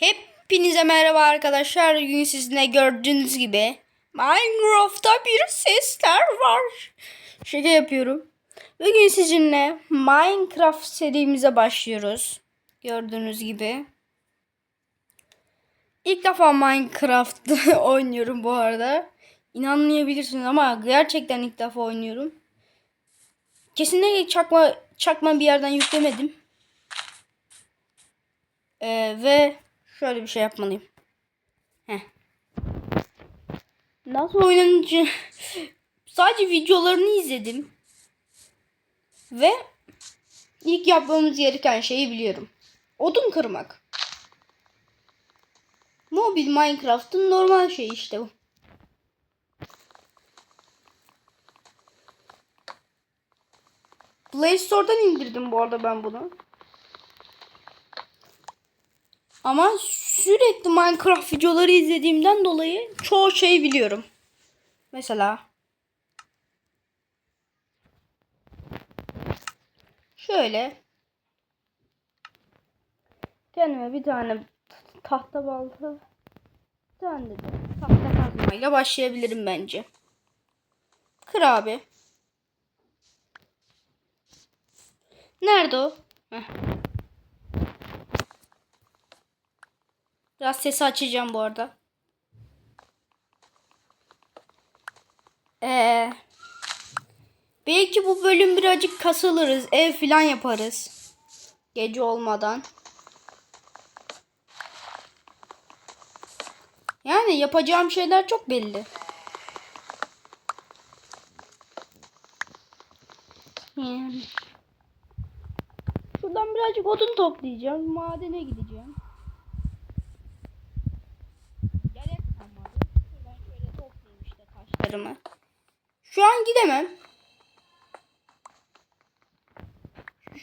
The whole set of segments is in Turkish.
Hepinize merhaba arkadaşlar. Bugün sizinle gördüğünüz gibi Minecraft'ta bir sesler var. Şaka yapıyorum. Bugün sizinle Minecraft serimize başlıyoruz. Gördüğünüz gibi. İlk defa Minecraft oynuyorum bu arada. İnanmayabilirsiniz ama gerçekten ilk defa oynuyorum. Kesinlikle çakma çakma bir yerden yüklemedim. Ee, ve şöyle bir şey yapmalıyım. Heh. Nasıl oynanıcı? Sadece videolarını izledim. Ve ilk yapmamız gereken şeyi biliyorum. Odun kırmak. Mobil Minecraft'ın normal şeyi işte bu. Play Store'dan indirdim bu arada ben bunu. Ama sürekli Minecraft videoları izlediğimden dolayı çoğu şeyi biliyorum. Mesela şöyle kendime bir tane tahta balta bir tane de tahta kazmayla başlayabilirim bence. Kır abi. Nerede o? Heh. Biraz sesi açacağım bu arada. Ee, belki bu bölüm birazcık kasılırız. Ev falan yaparız. Gece olmadan. Yani yapacağım şeyler çok belli. Yani. Şuradan birazcık odun toplayacağım. Madene gideceğim. Gerek kalmadı. Şuradan şöyle toplayayım taşlarımı. Şu an gidemem.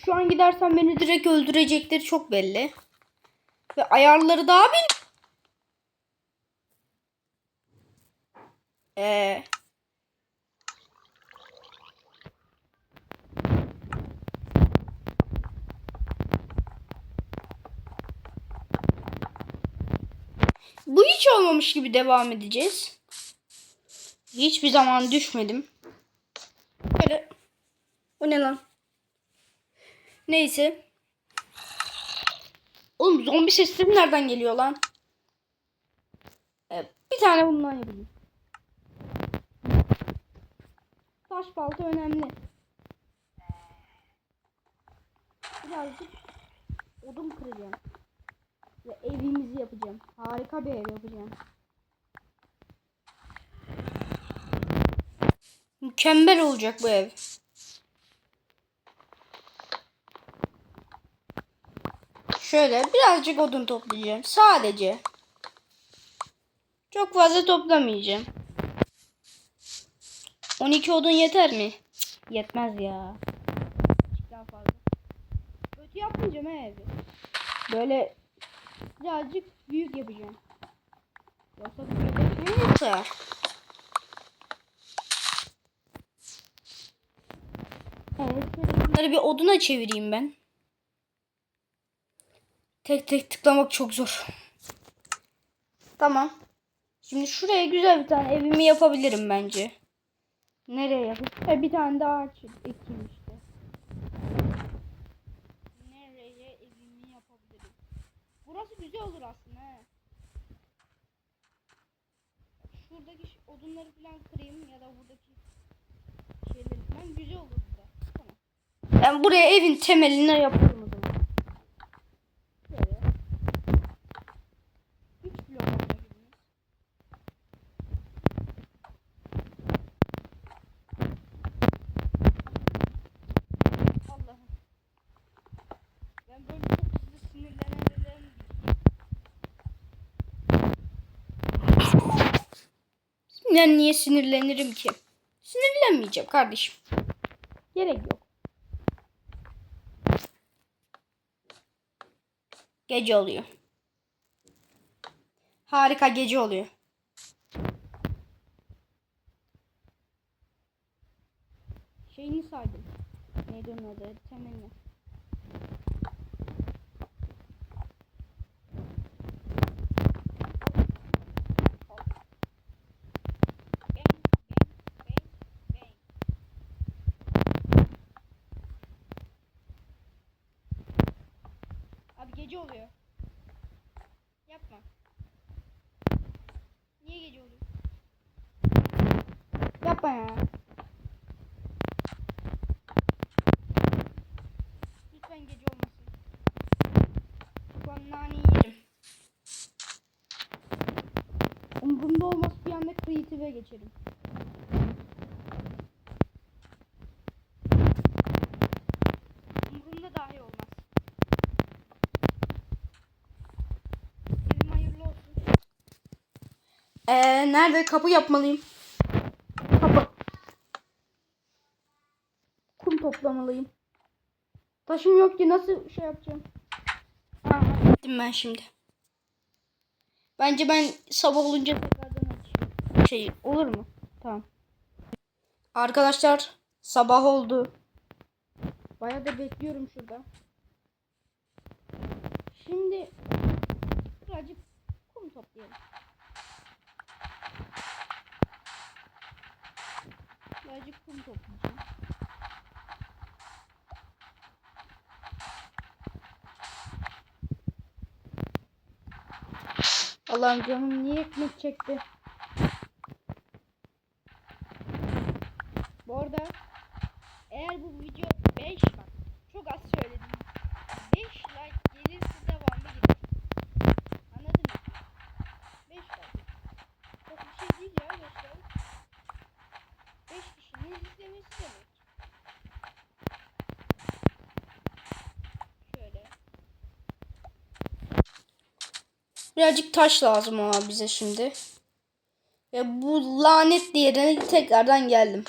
Şu an gidersem beni direkt öldürecektir çok belli. Ve ayarları daha bil. Ee, Bu hiç olmamış gibi devam edeceğiz. Hiçbir zaman düşmedim. Böyle. O ne lan? Neyse. Oğlum zombi sesleri nereden geliyor lan? Evet, bir tane bundan yapayım. Taş balta önemli. Birazcık odun kıracağım. Ve evimizi yapacağım. Harika bir ev yapacağım. Mükemmel olacak bu ev. Şöyle birazcık odun toplayacağım. Sadece. Çok fazla toplamayacağım. 12 odun yeter mi? Cık, yetmez ya. Daha fazla. Kötü yapmayacağım evi. Böyle birazcık büyük yapacağım. Yoksa bu sığar. Evet, bunları bir oduna çevireyim ben. Tek tek tıklamak çok zor. Tamam. Şimdi şuraya güzel bir tane evimi yapabilirim bence. Nereye yapayım? Ha, bir tane daha ağaç ekeyim işte. Nereye evimi yapabilirim? Burası güzel olur aslında he. Şuradaki odunları falan kırayım ya da buradaki şeyleri falan güzel olur. Ben buraya evin temeline yapıyorum o zaman. Şöyle. Üç. Allah'ım. Ben böyle çok hızlı. Ben niye sinirlenirim ki? Sinirlenmeyeceğim kardeşim. Gerek yok. Gece oluyor. Harika gece oluyor. Şeyini saydım. Neydi onun adı? Temelini. Gece oluyor. Yapma. Niye gece oluyor? Yapma ya. Lütfen gece olmasın. An nane yerim. Umurumda olmaz bir anda creative'e geçerim. Umurumda dahi olmaz. Evim hayırlı olsun. Ee, nerede kapı yapmalıyım? Kapı. Kum toplamalıyım. Taşım yok ki nasıl şey yapacağım? Ha, gittim ben şimdi. Bence ben sabah olunca tekrardan açayım. Şey olur mu? Tamam. Arkadaşlar sabah oldu. Bayağı da bekliyorum şurada. Şimdi birazcık kum toplayalım. Birazcık kum toplayacağım. Allah'ım canım niye ekmek çekti? Bu arada eğer bu video 5 bak çok az söyledim. 5 like gelirse devamı gelir. Anladın mı? 5 like. Çok bir şey değil ya 5 like. 5 kişinin izlemesi demek. Şöyle. Birazcık taş lazım ama bize şimdi. Ve bu lanet yerine tekrardan geldim.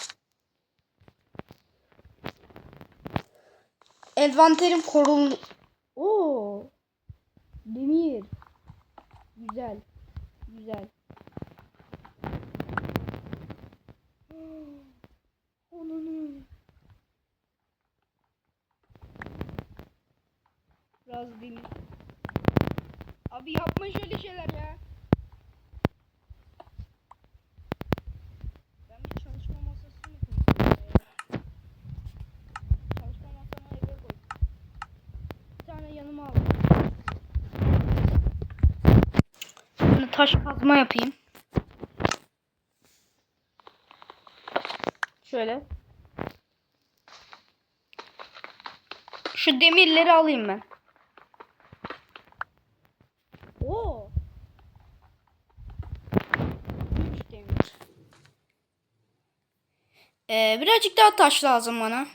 Envanterim korun. Oo. Demir. Güzel. Güzel. Onun. Biraz demir. Abi yapma şöyle şeyler ya. Ben bir çalışma masası mı? Çalışma koydum. Yanıma aldım. Şimdi taş kazma yapayım. Şöyle. Şu demirleri alayım ben. Oo. Üç demir. Ee, birazcık daha taş lazım bana.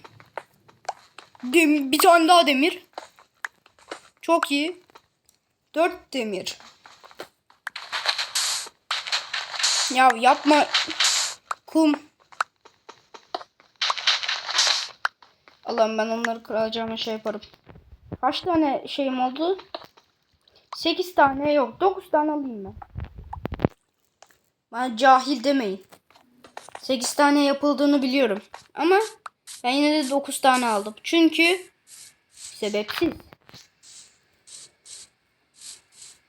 Dem bir tane daha demir. Çok iyi. Dört demir. Ya yapma. Kum. Allah'ım ben onları kıracağıma şey yaparım. Kaç tane şeyim oldu? 8 tane yok. 9 tane alayım ben. Bana cahil demeyin. 8 tane yapıldığını biliyorum. Ama ben yine de 9 tane aldım. Çünkü sebepsiz.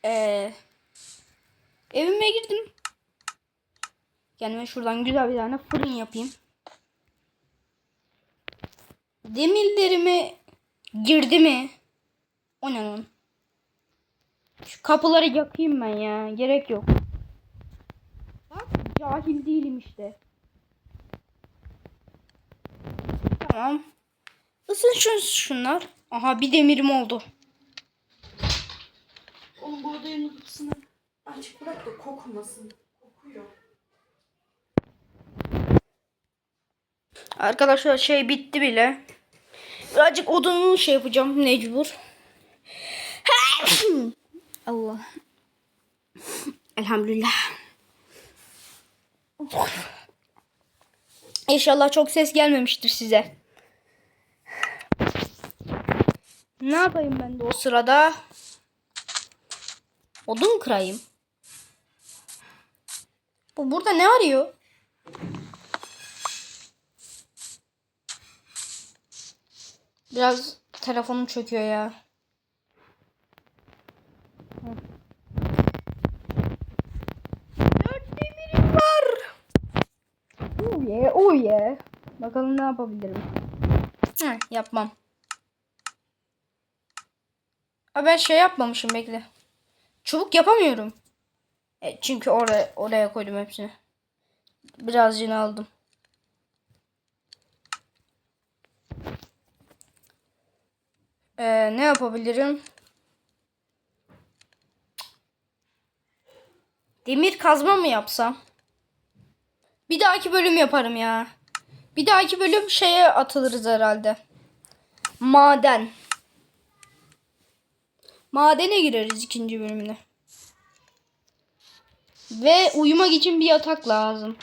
Ee, evime girdim. Kendime şuradan güzel bir tane fırın yapayım. Demirlerimi girdi mi? O ne lan? Şu kapıları yakayım ben ya. Gerek yok. Bak cahil değilim işte. Tamam. Isın şun şunlar. Aha bir demirim oldu. Oğlum bu odanın kapısını açık bırak da kokmasın. Kokuyor. Arkadaşlar şey bitti bile. Birazcık odunu şey yapacağım mecbur. Allah. Elhamdülillah. İnşallah çok ses gelmemiştir size. Ne yapayım ben de o sırada? Odun kırayım. Bu burada ne arıyor? Biraz telefonum çöküyor ya. Dört demirim var. Oh yeah, oh yeah. Bakalım ne yapabilirim. Heh, yapmam. Ha ben şey yapmamışım bekle. Çubuk yapamıyorum. E, çünkü oraya oraya koydum hepsini. Birazcını aldım. Ee, ne yapabilirim? Demir kazma mı yapsam? Bir dahaki bölüm yaparım ya. Bir dahaki bölüm şeye atılırız herhalde. Maden. Madene gireriz ikinci bölümde. Ve uyumak için bir yatak lazım.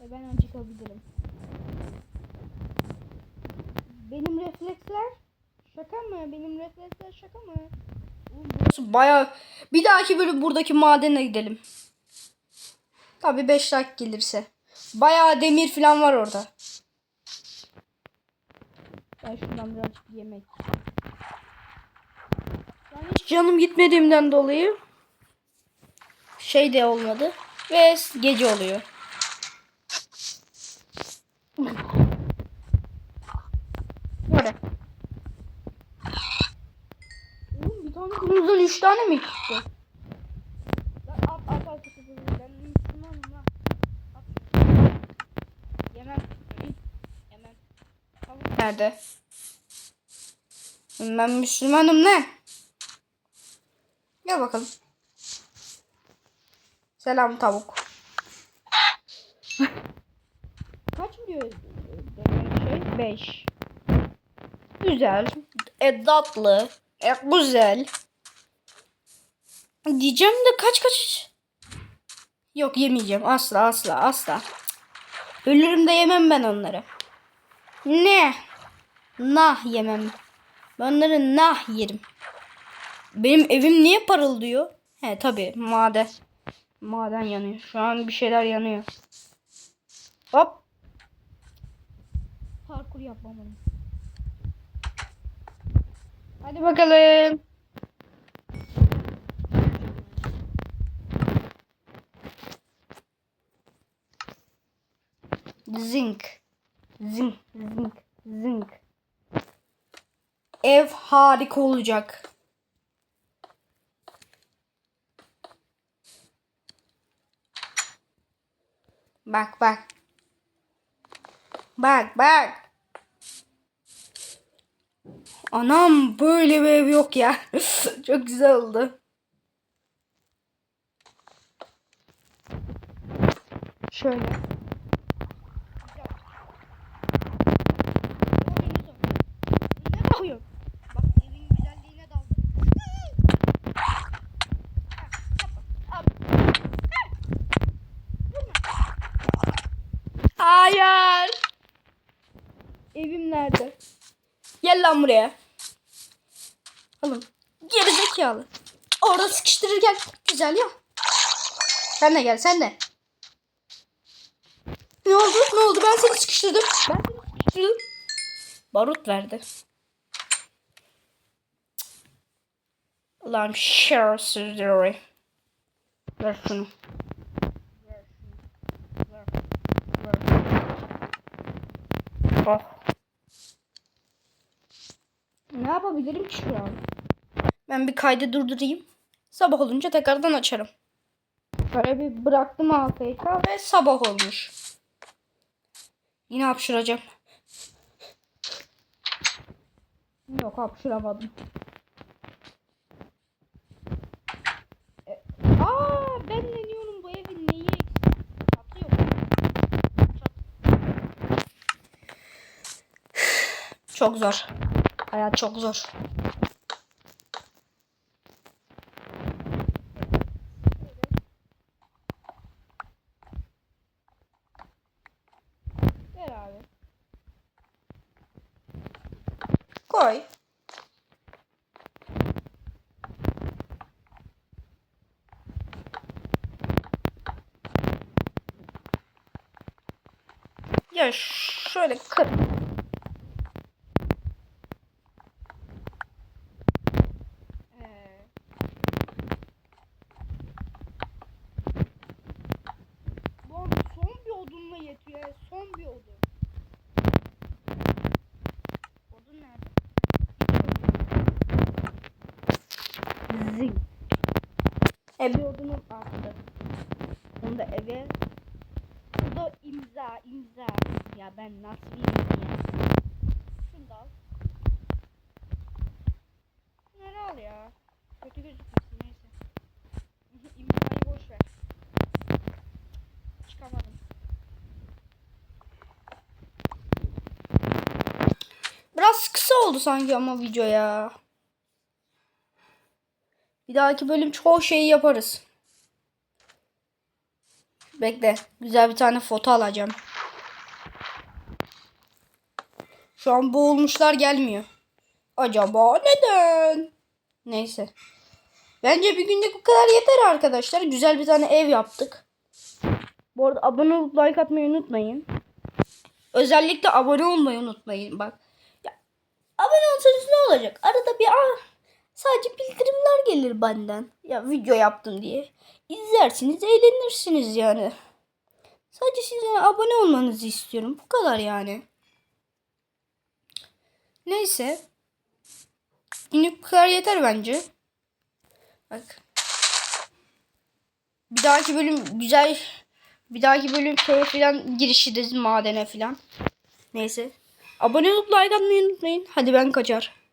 Ve ben acıkabilirim. Benim refleksler şaka mı? Benim refleksler şaka mı? Burası baya... Bir dahaki bölüm buradaki madene gidelim. Tabi 5 dakika gelirse. Bayağı demir falan var orada. Ben şundan birazcık yemek. Hiç canım gitmediğimden dolayı şey de olmadı. Ve gece oluyor. Böyle. Oğlum bir tane kırmızıdan üç tane mi çıktı? Nerede? Ben Müslümanım ne? Gel bakalım. Selam tavuk. Kaç diyor şey? 5. Güzel. E tatlı. E güzel. Diyeceğim de kaç kaç? Yok yemeyeceğim. Asla asla asla. Ölürüm de yemem ben onları. Ne? Nah yemem. Ben onları nah yerim. Benim evim niye parıldıyor? He tabi maden. Maden yanıyor. Şu an bir şeyler yanıyor. Hop. Parkur yapmamalıyım. Hadi bakalım. Zinc. Zinc. Zinc. Zinc. Ev harika olacak. Bak bak. Bak bak. Anam böyle bir ev yok ya. Çok güzel oldu. Şöyle. Ne bakıyorsun? Bak evin güzelliğine daldım. Hayır. Evim nerede? Gel lan buraya. Oğlum geri zekalı. Orada sıkıştırırken güzel ya. Sen de gel sen de. Ne oldu? Ne oldu? Ben seni sıkıştırdım. Ben seni sıkıştırdım. Barut verdi. Ulan şerefsizleri. Ver şunu. Ver şunu. Ver. Ver. Oh. Ne yapabilirim ki şu an? Ben bir kaydı durdurayım. Sabah olunca tekrardan açarım. Böyle bir bıraktım AFK ve sabah olmuş. Yine hapşıracağım. Yok hapşıramadım. E, aa ben ne diyorum bu evin neyi eksik? Çatı yok. Çatı. Çok zor. Hayat çok zor. Ver abi. Koy. Ya şöyle kır. Ee, Lan son bir odunla yetiyor. ya, Son bir odun. Odun nerede? Zing. Ev yurdunun arttı. Onu da eve. Bu da imza imza. Ya ben nasıl bileyim ya. Şunu da al. Şunları al ya. Kötü gözükmesin neyse. İmzayı boş ver. Çıkamadım. Biraz kısa oldu sanki ama video ya. Bir dahaki bölüm çoğu şeyi yaparız. Bekle. Güzel bir tane foto alacağım. Şu an boğulmuşlar gelmiyor. Acaba neden? Neyse. Bence bir günlük bu kadar yeter arkadaşlar. Güzel bir tane ev yaptık. Bu arada abone olup like atmayı unutmayın. Özellikle abone olmayı unutmayın. Bak. Ya, abone olsanız ne olacak? Arada bir ah, sadece bildirimler gelir benden. Ya video yaptım diye. İzlersiniz, eğlenirsiniz yani. Sadece sizin abone olmanızı istiyorum. Bu kadar yani. Neyse. Günlük bu kadar yeter bence. Bak. Bir dahaki bölüm güzel bir dahaki bölüm şeye falan girişiriz madene falan. Neyse. Abone olup like atmayı unutmayın. Hadi ben kaçar.